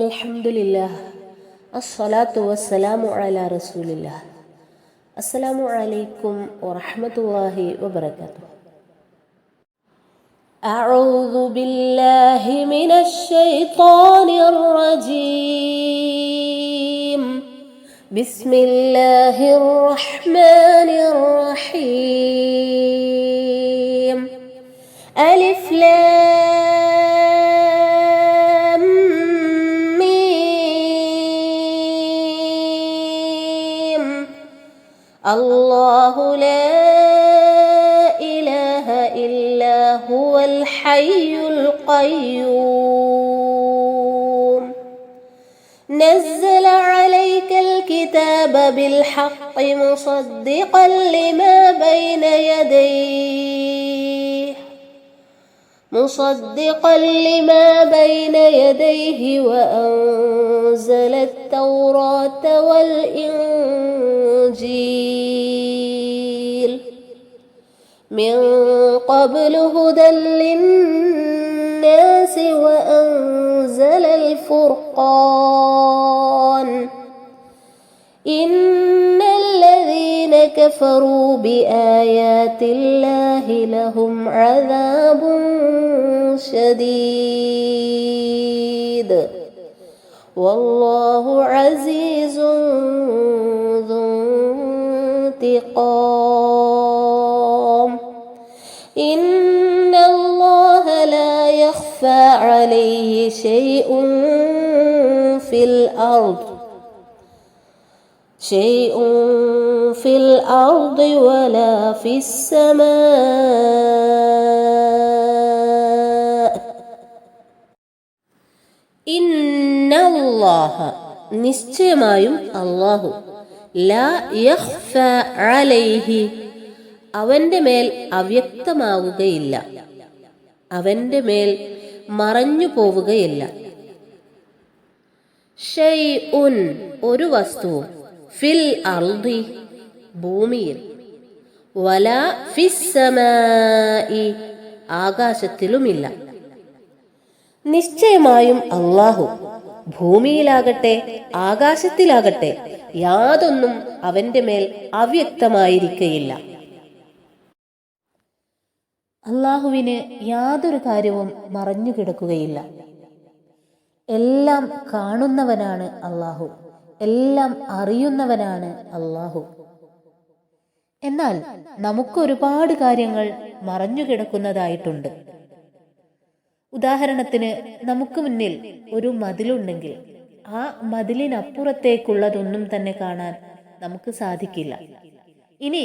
الحمد لله. الصلاة والسلام على رسول الله. السلام عليكم ورحمة الله وبركاته. أعوذ بالله من الشيطان الرجيم. بسم الله الرحمن الرحيم. ألف لام الله لا إله إلا هو الحي القيوم. نزل عليك الكتاب بالحق مصدقا لما بين يديه. مصدقا لما بين يديه وأنزل التوراة والإنجيل من قبل هدى للناس وأنزل الفرقان. إن الذين كفروا بآيات الله لهم عذاب شديد. والله عزيز ذو انتقام. إن الله لا يخفى عليه شيء في الأرض شيء في الأرض ولا في السماء. അല്ലാഹ നിശ്ചയമായും അള്ളാഹു. അലൈഹി. അവന്റെ മേൽ അവ്യക്തമാവുകയില്ല. അവന്റെ മേൽ മറഞ്ഞു പോവുകയില്ല. ഒരു വസ്തുവും ഫിൽ അർദി ഭൂമിയിൽ. വല ഫിസ്സമായി ആകാശത്തിലുമില്ല. നിശ്ചയമായും അള്ളാഹു. ഭൂമിയിലാകട്ടെ ആകാശത്തിലാകട്ടെ യാതൊന്നും അവന്റെ മേൽ അവ്യക്തമായിരിക്കയില്ല. അള്ളാഹുവിന് യാതൊരു കാര്യവും മറഞ്ഞു കിടക്കുകയില്ല. എല്ലാം കാണുന്നവനാണ് അള്ളാഹു എല്ലാം അറിയുന്നവനാണ് അള്ളാഹു. എന്നാൽ നമുക്ക് ഒരുപാട് കാര്യങ്ങൾ മറഞ്ഞു കിടക്കുന്നതായിട്ടുണ്ട്. ഉദാഹരണത്തിന് നമുക്ക് മുന്നിൽ ഒരു മതിലുണ്ടെങ്കിൽ ആ മതിലിനപ്പുറത്തേക്കുള്ളതൊന്നും തന്നെ കാണാൻ നമുക്ക് സാധിക്കില്ല. ഇനി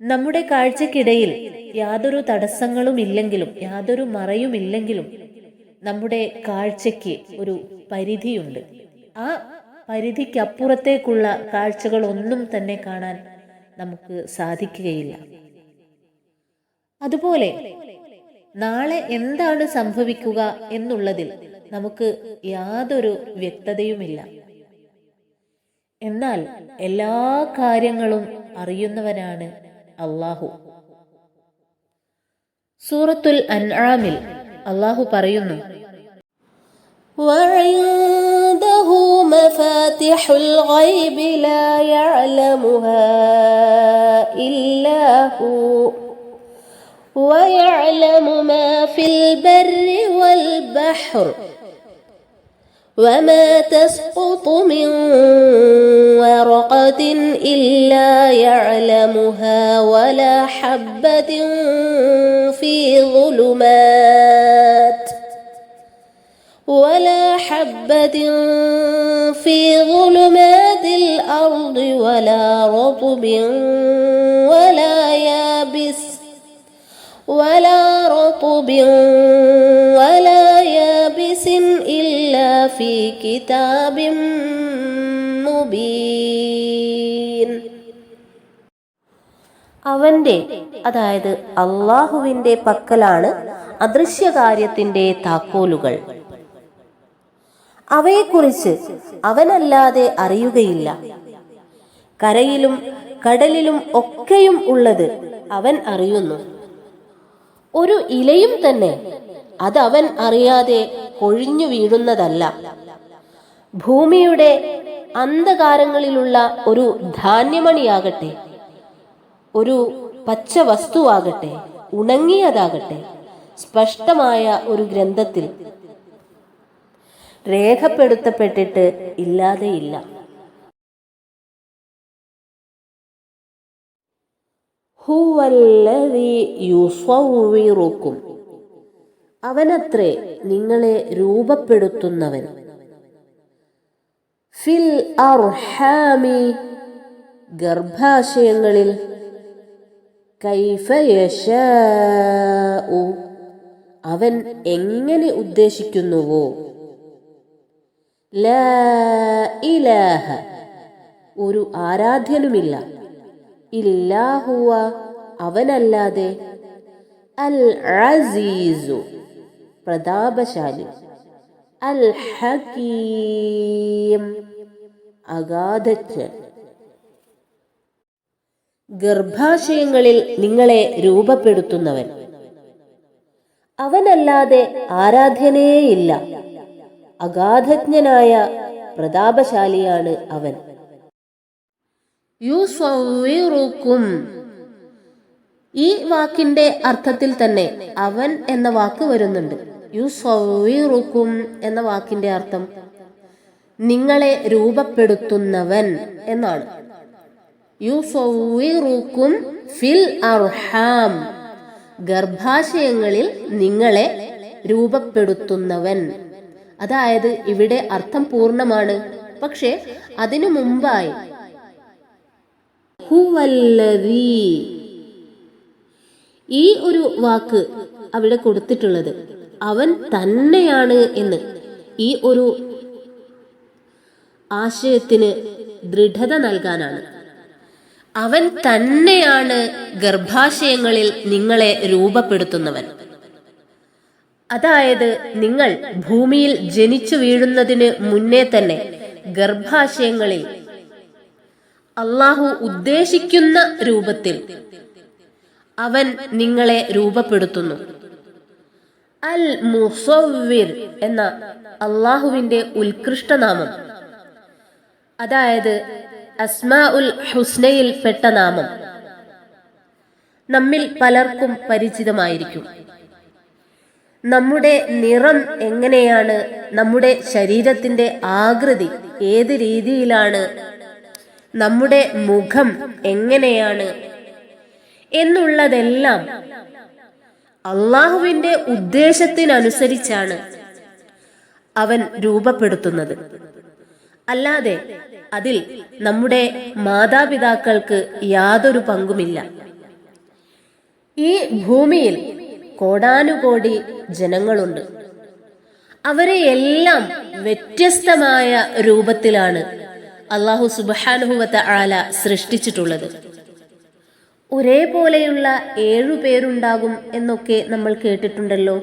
നമ്മുടെ കാഴ്ചക്കിടയിൽ യാതൊരു തടസ്സങ്ങളും ഇല്ലെങ്കിലും യാതൊരു മറയുമില്ലെങ്കിലും നമ്മുടെ കാഴ്ചയ്ക്ക് ഒരു പരിധിയുണ്ട്. ആ പരിധിക്കപ്പുറത്തേക്കുള്ള കാഴ്ചകളൊന്നും തന്നെ കാണാൻ നമുക്ക് സാധിക്കുകയില്ല. അതുപോലെ നാളെ എന്താണ് സംഭവിക്കുക എന്നുള്ളതിൽ നമുക്ക് യാതൊരു വ്യക്തതയുമില്ല എന്നാൽ എല്ലാ കാര്യങ്ങളും അറിയുന്നവനാണ് അള്ളാഹു സൂറത്തുൽ അൻആമിൽ അള്ളാഹു പറയുന്നു وعنده مفاتح الغيب لا يعلمها إلا هو ويعلم ما في البر والبحر وما تسقط من ورقة إلا يعلمها ولا حبة في ظلمات ولا حبة في ظلمات الأرض ولا رطب ولا يابس ولا رطب ولا يابس إلا في كتاب مبين അവന്റെ അതായത് അള്ളാഹുവിന്റെ പക്കലാണ് അദൃശ്യകാര്യത്തിന്റെ താക്കോലുകൾ അവയെക്കുറിച്ച് അവനല്ലാതെ അറിയുകയില്ല കരയിലും കടലിലും ഒക്കെയും ഉള്ളത് അവൻ അറിയുന്നു ഒരു ഇലയും തന്നെ അതവൻ അറിയാതെ കൊഴിഞ്ഞു വീഴുന്നതല്ല. ഭൂമിയുടെ അന്ധകാരങ്ങളിലുള്ള ഒരു ധാന്യമണിയാകട്ടെ ഒരു പച്ച വസ്തുവാകട്ടെ ഉണങ്ങിയതാകട്ടെ സ്പഷ്ടമായ ഒരു ഗ്രന്ഥത്തിൽ രേഖപ്പെടുത്തപ്പെട്ടിട്ട് ഇല്ലാതെയില്ല. ഹുവല്ലദീ യുസവ്വിറുക്കും. അവനത്രേ നിങ്ങളെ രൂപപ്പെടുത്തുന്നവൻ. ഫിൽ അർഹാമി ഗർഭാശയങ്ങളിൽ കൈഫ യശാഉ. അവൻ എങ്ങനെ ഉദ്ദേശിക്കുന്നുവോ? ലാ ഇലാഹ. ഒരു ആരാധ്യനുമില്ല. ഇല്ലാഹുവ അവനല്ലാതെ. അൽ അസീസു പ്രതാപശാലി. അൽ ഹക്കീം അഗാധജ്ഞൻ. ഗർഭാശയങ്ങളിൽ നിങ്ങളെ രൂപപ്പെടുത്തുന്നവൻ. അവനല്ലാതെ ആരാധ്യനേയില്ല അഗാധജ്ഞനായ പ്രതാപശാലിയാണ് അവൻ. യുസ്വവിറുക്കും ഈ വാക്കിന്റെ അർത്ഥത്തിൽ തന്നെ അവൻ എന്ന വാക്ക് വരുന്നുണ്ട്. യുസ്വവിറുക്കും എന്ന വാക്കിന്റെ അർത്ഥം നിങ്ങളെ രൂപപ്പെടുത്തുന്നവൻ എന്നാണ്. യുസ്വവിറുക്കും ഫിൽ അർഹാം. ഗർഭാശയങ്ങളിൽ നിങ്ങളെ രൂപപ്പെടുത്തുന്നവൻ. അതായത് ഇവിടെ അർത്ഥം പൂർണമാണ്. പക്ഷെ അതിനു മുമ്പായി ഈ ഒരു വാക്ക് അവിടെ കൊടുത്തിട്ടുള്ളത് അവൻ തന്നെയാണ് എന്ന്. ഈ ഒരു ആശയത്തിന് ദൃഢത നൽകാനാണ്. അവൻ തന്നെയാണ് ഗർഭാശയങ്ങളിൽ നിങ്ങളെ രൂപപ്പെടുത്തുന്നവൻ. അതായത് നിങ്ങൾ ഭൂമിയിൽ ജനിച്ചു വീഴുന്നതിന് മുന്നേ തന്നെ ഗർഭാശയങ്ങളിൽ അള്ളാഹു ഉദ്ദേശിക്കുന്ന രൂപത്തിൽ അവൻ നിങ്ങളെ രൂപപ്പെടുത്തുന്നു. അൽ മുസവ്വിർ എന്ന അള്ളാഹുവിന്റെ ഉത്കൃഷ്ടനാമം അതായത് അസ്മാ ഉൽ ഹുസ്നയിൽ പെട്ട നാമം. നമ്മിൽ പലർക്കും പരിചിതമായിരിക്കും. നമ്മുടെ നിറം എങ്ങനെയാണ് നമ്മുടെ ശരീരത്തിന്റെ ആകൃതി ഏത് രീതിയിലാണ് നമ്മുടെ മുഖം എങ്ങനെയാണ് എന്നുള്ളതെല്ലാം അള്ളാഹുവിന്റെ ഉദ്ദേശത്തിനനുസരിച്ചാണ് അവൻ രൂപപ്പെടുത്തുന്നത്. അല്ലാതെ അതിൽ നമ്മുടെ മാതാപിതാക്കൾക്ക് യാതൊരു പങ്കുമില്ല. ഈ ഭൂമിയിൽ കോടാനുകോടി ജനങ്ങളുണ്ട്. അവരെ എല്ലാം വ്യത്യസ്തമായ രൂപത്തിലാണ് അള്ളാഹു സുബാനുഹുവത്ത ആല സൃഷ്ടിച്ചിട്ടുള്ളത്. ഒരേപോലെയുള്ള ഏഴു പേരുണ്ടാകും എന്നൊക്കെ നമ്മൾ കേട്ടിട്ടുണ്ടല്ലോ.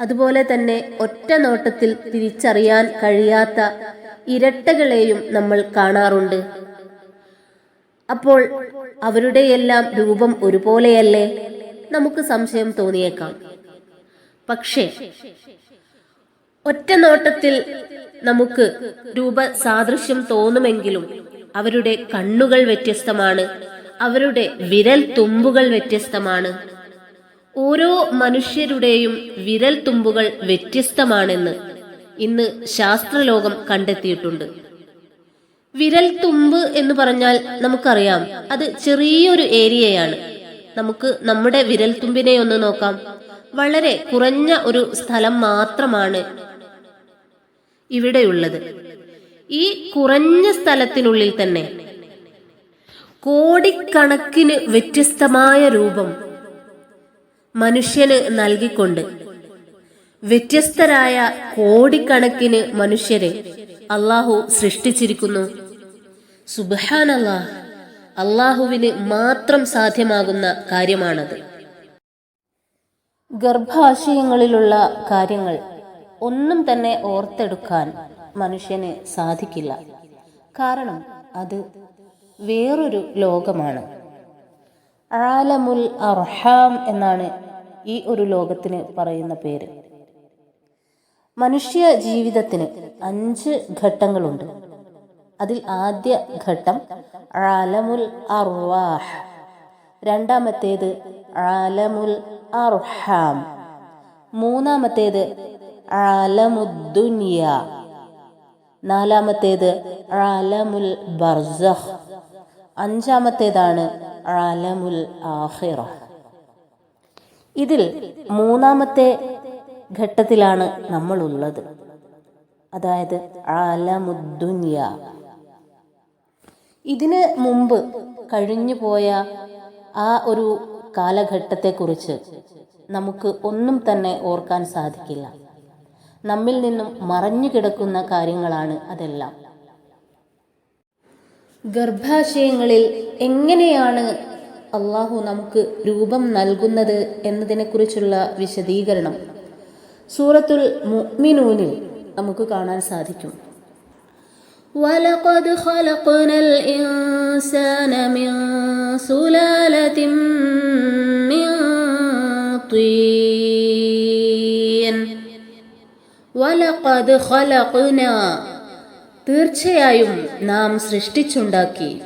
അതുപോലെ തന്നെ ഒറ്റ നോട്ടത്തിൽ തിരിച്ചറിയാൻ കഴിയാത്ത ഇരട്ടകളെയും നമ്മൾ കാണാറുണ്ട്. അപ്പോൾ അവരുടെയെല്ലാം രൂപം ഒരുപോലെയല്ലേ? നമുക്ക് സംശയം തോന്നിയേക്കാം. പക്ഷേ ഒറ്റ നോട്ടത്തിൽ നമുക്ക് രൂപ സാദൃശ്യം തോന്നുമെങ്കിലും അവരുടെ കണ്ണുകൾ വ്യത്യസ്തമാണ് അവരുടെ വിരൽ തുമ്പുകൾ വ്യത്യസ്തമാണ്. ഓരോ മനുഷ്യരുടെയും വിരൽ തുമ്പുകൾ വ്യത്യസ്തമാണെന്ന് ഇന്ന് ശാസ്ത്രലോകം കണ്ടെത്തിയിട്ടുണ്ട്. വിരൽ തുമ്പ് എന്ന് പറഞ്ഞാൽ നമുക്കറിയാം അത് ചെറിയൊരു ഏരിയയാണ്. നമുക്ക് നമ്മുടെ വിരൽ തുമ്പിനെ ഒന്ന് നോക്കാം. വളരെ കുറഞ്ഞ ഒരു സ്ഥലം മാത്രമാണ് ഇവിടെയുള്ളത്. ഈ കുറഞ്ഞ സ്ഥലത്തിനുള്ളിൽ തന്നെ കോടിക്കണക്കിന് വ്യത്യസ്തമായ രൂപം മനുഷ്യന് നൽകിക്കൊണ്ട് വ്യത്യസ്തരായ കോടിക്കണക്കിന് മനുഷ്യരെ അള്ളാഹു സൃഷ്ടിച്ചിരിക്കുന്നു. സുബാനല്ലാ അള്ളാഹുവിന് മാത്രം സാധ്യമാകുന്ന കാര്യമാണത്. ഗർഭാശയങ്ങളിലുള്ള കാര്യങ്ങൾ ഒന്നും തന്നെ ഓർത്തെടുക്കാൻ മനുഷ്യന് സാധിക്കില്ല. കാരണം അത് വേറൊരു ലോകമാണ്. ആലമുൽ അർഹാം എന്നാണ് ഈ ഒരു ലോകത്തിന് പറയുന്ന പേര്. മനുഷ്യ ജീവിതത്തിന് അഞ്ച് ഘട്ടങ്ങളുണ്ട്. അതിൽ ആദ്യ ഘട്ടം ആലമുൽ അർവാഹ് രണ്ടാമത്തേത് ആലമുൽ അർഹാം മൂന്നാമത്തേത് ആലമുദ്ദുനിയ. നാലാമത്തേത് ആലമുൽ ബർസഖ്. അഞ്ചാമത്തേതാണ് ആലമുൽ ആഹിറ ഇതിൽ മൂന്നാമത്തെ ഘട്ടത്തിലാണ് നമ്മൾ ഉള്ളത് അതായത് ആലമുദ്ദുനിയ. ഇതിന് മുമ്പ് കഴിഞ്ഞു പോയ ആ ഒരു കാലഘട്ടത്തെക്കുറിച്ച് നമുക്ക് ഒന്നും തന്നെ ഓർക്കാൻ സാധിക്കില്ല. നമ്മിൽ നിന്നും മറഞ്ഞു കിടക്കുന്ന കാര്യങ്ങളാണ് അതെല്ലാം ഗർഭാശയങ്ങളിൽ എങ്ങനെയാണ് അള്ളാഹു നമുക്ക് രൂപം നൽകുന്നത് എന്നതിനെക്കുറിച്ചുള്ള വിശദീകരണം സൂറത്തുൽ മുഅ്മിനൂനിൽ നമുക്ക് കാണാൻ സാധിക്കും ولقد خلقنا الإنسان من سلالة من طين വലഖദ് ഖലഖ്ന. തീർച്ചയായും നാം സൃഷ്ടിച്ചുണ്ടാക്കി.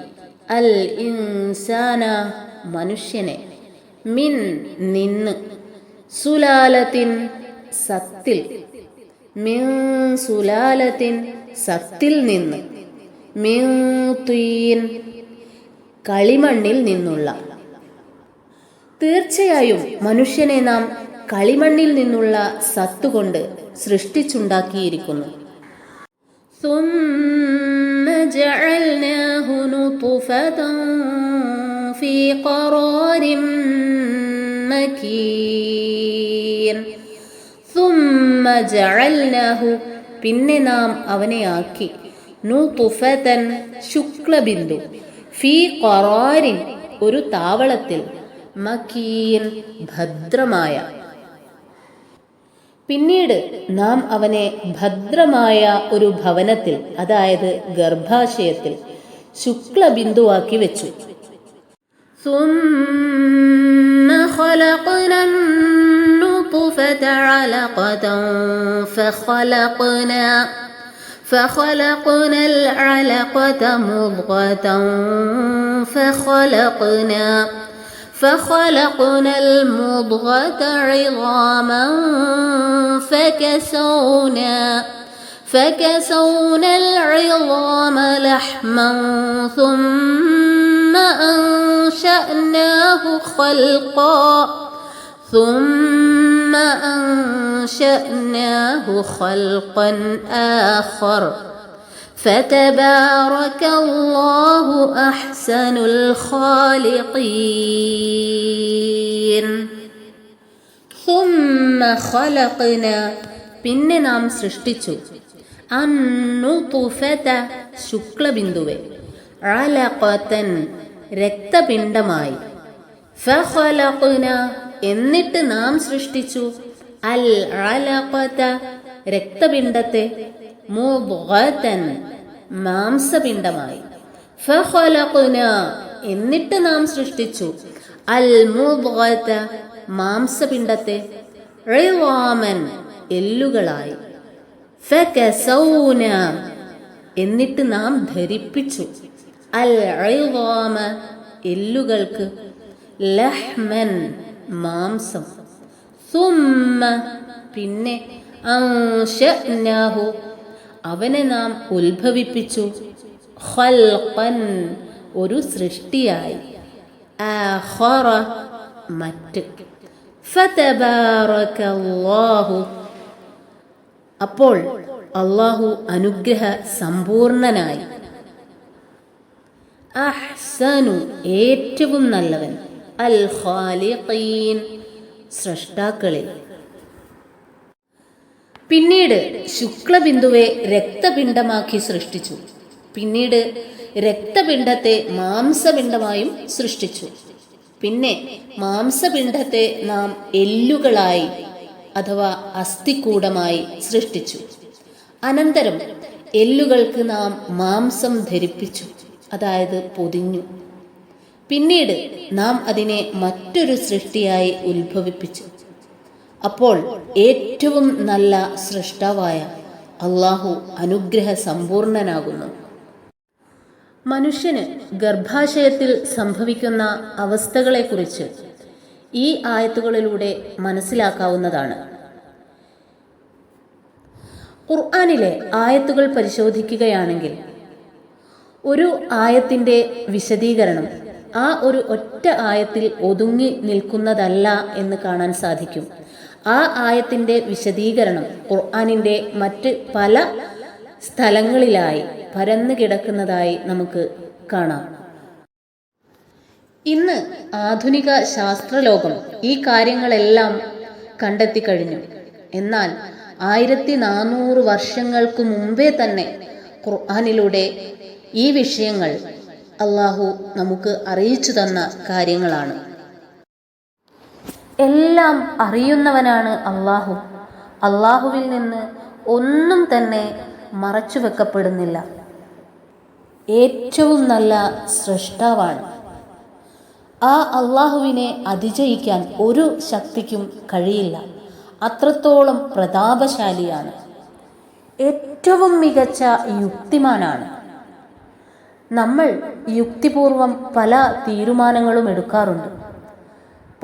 അൽ ഇൻസാന മനുഷ്യനെ. മിൻ നിന്ന്. സുലാലത്തിൻ സത്തിൽ. മിൻ സുലാലത്തിൻ സത്തിൽ നിന്ന്. മിൻ തീൻ കളിമണ്ണിൽ നിന്നുള്ള. തീർച്ചയായും മനുഷ്യനെ നാം കളിമണ്ണിൽ നിന്നുള്ള സത്തുകൊണ്ട് സൃഷ്ടിച്ചുണ്ടാക്കിയിരിക്കുന്നു. പിന്നെ നാം അവനെ ആക്കി. നു തുഫതൻ ശുക്ലബിന്ദു. ഫി കൊറോരിൻ ഒരു താവളത്തിൽ. മക്കീൻ ഭദ്രമായ. പിന്നീട് നാം അവനെ ഭദ്രമായ ഒരു ഭവനത്തിൽ അതായത് ഗർഭാശയത്തിൽ ശുക്ലബിന്ദുവാക്കി വെച്ചു ثم خلقنا النطفة علقة فخلقنا فخلقنا العلقة مضغة فخلقنا فخلقنا المضغة عظاما فكسونا فكسونا العظام لحما ثم أنشأناه خلقا ثم أنشأناه خلقا آخر فتبارك الله أحسن الخالقين ثم خلقنا പിന്നെ നാം സൃഷ്ടിച്ചു അന്നുതുഫത ശുക്ലബിന്ദുവെ അലഖതൻ രക്തപിണ്ഡമായി ഫഖലഖന എന്നിട്ട് നാം സൃഷ്ടിച്ചു അൽ അലഖത രക്തപിണ്ഡത്തെ മുദ്ഗതൻ മാംസപിണ്ഡമായി. എന്നിട്ട് നാം സൃഷ്ടിച്ചു. അൽ മാംസപിണ്ഡത്തെ എല്ലുകളായി. എന്നിട്ട് നാം ധരിപ്പിച്ചു. അൽ എല്ലുകൾക്ക് ലഹ്മൻ മാംസം. പിന്നെ അവനെ നാം ഉത്ഭവിപ്പിച്ചു. ഖൽഖൻ ഒരു സൃഷ്ടിയായി. ആഖറ മറ്റ്. അപ്പോൾ അള്ളാഹു അനുഗ്രഹ സമ്പൂർണനായി. അഹ്സനു ഏറ്റവും നല്ലവൻ. അൽ ഖാലിഖീൻ സൃഷ്ടാക്കളിൽ. പിന്നീട് ശുക്ലബിന്ദുവെ രക്തപിണ്ഡമാക്കി സൃഷ്ടിച്ചു. പിന്നീട് രക്തപിണ്ഡത്തെ മാംസപിണ്ഡമായും സൃഷ്ടിച്ചു. പിന്നെ മാംസപിണ്ഡത്തെ നാം എല്ലുകളായി അഥവാ അസ്ഥിക്കൂടമായി സൃഷ്ടിച്ചു. അനന്തരം എല്ലുകൾക്ക് നാം മാംസം ധരിപ്പിച്ചു അതായത് പൊതിഞ്ഞു. പിന്നീട് നാം അതിനെ മറ്റൊരു സൃഷ്ടിയായി ഉത്ഭവിപ്പിച്ചു. അപ്പോൾ ഏറ്റവും നല്ല സൃഷ്ടാവായ അള്ളാഹു അനുഗ്രഹ സമ്പൂർണനാകുന്നു മനുഷ്യന് ഗർഭാശയത്തിൽ സംഭവിക്കുന്ന അവസ്ഥകളെക്കുറിച്ച് ഈ ആയത്തുകളിലൂടെ മനസ്സിലാക്കാവുന്നതാണ്. ഖുർആാനിലെ ആയത്തുകൾ പരിശോധിക്കുകയാണെങ്കിൽ ഒരു ആയത്തിന്റെ വിശദീകരണം ആ ഒരു ഒറ്റ ആയത്തിൽ ഒതുങ്ങി നിൽക്കുന്നതല്ല എന്ന് കാണാൻ സാധിക്കും. ആ ആയത്തിന്റെ വിശദീകരണം ഖുർആാനിന്റെ മറ്റ് പല സ്ഥലങ്ങളിലായി പരന്നു കിടക്കുന്നതായി നമുക്ക് കാണാം. ഇന്ന് ആധുനിക ശാസ്ത്രലോകം ഈ കാര്യങ്ങളെല്ലാം കണ്ടെത്തി കഴിഞ്ഞു. എന്നാൽ ആയിരത്തി നാനൂറ് വർഷങ്ങൾക്ക് മുമ്പേ തന്നെ ഖുർആാനിലൂടെ ഈ വിഷയങ്ങൾ അള്ളാഹു നമുക്ക് അറിയിച്ചു തന്ന കാര്യങ്ങളാണ്. എല്ലാം അറിയുന്നവനാണ് അള്ളാഹു. അള്ളാഹുവിൽ നിന്ന് ഒന്നും തന്നെ മറച്ചു വെക്കപ്പെടുന്നില്ല. ഏറ്റവും നല്ല സൃഷ്ടാവാണ് ആ അള്ളാഹുവിനെ അതിജയിക്കാൻ ഒരു ശക്തിക്കും കഴിയില്ല. അത്രത്തോളം പ്രതാപശാലിയാണ്. ഏറ്റവും മികച്ച യുക്തിമാനാണ്. നമ്മൾ യുക്തിപൂർവം പല തീരുമാനങ്ങളും എടുക്കാറുണ്ട്.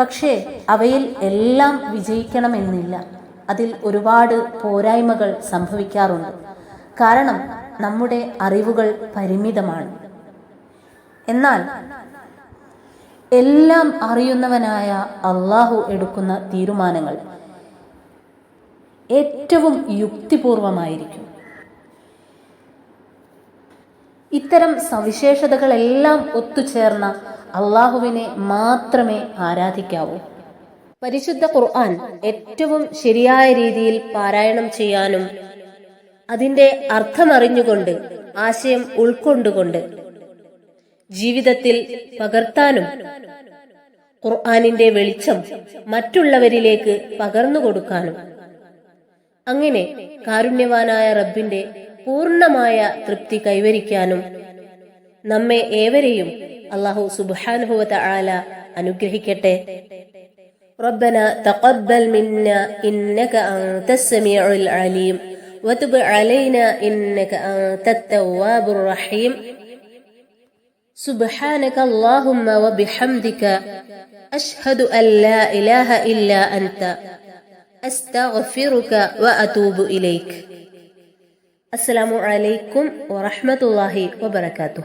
പക്ഷേ അവയിൽ എല്ലാം വിജയിക്കണമെന്നില്ല. അതിൽ ഒരുപാട് പോരായ്മകൾ സംഭവിക്കാറുണ്ട്. കാരണം നമ്മുടെ അറിവുകൾ പരിമിതമാണ്. എന്നാൽ എല്ലാം അറിയുന്നവനായ അള്ളാഹു എടുക്കുന്ന തീരുമാനങ്ങൾ ഏറ്റവും യുക്തിപൂർവമായിരിക്കും. ഇത്തരം സവിശേഷതകളെല്ലാം ഒത്തുചേർന്ന അള്ളാഹുവിനെ മാത്രമേ ആരാധിക്കാവൂ. പരിശുദ്ധ ഖുർആൻ ഏറ്റവും ശരിയായ രീതിയിൽ പാരായണം ചെയ്യാനും അതിന്റെ അർത്ഥമറിഞ്ഞുകൊണ്ട് ആശയം ഉൾക്കൊണ്ടുകൊണ്ട് ജീവിതത്തിൽ പകർത്താനും ഖുർആാനിന്റെ വെളിച്ചം മറ്റുള്ളവരിലേക്ക് പകർന്നു കൊടുക്കാനും. അങ്ങനെ കാരുണ്യവാനായ റബ്ബിന്റെ പൂർണമായ തൃപ്തി കൈവരിക്കാനും നമ്മെ ഏവരെയും അള്ളാഹു സുബാനുഭവത്ത ആല അനുഗ്രഹിക്കട്ടെ ربنا تقبل منا إنك أنت السميع العليم وتب علينا إنك أنت التواب الرحيم سبحانك اللهم وبحمدك أشهد أن لا إله إلا أنت أستغفرك وأتوب إليك السلام عليكم ورحمة الله وبركاته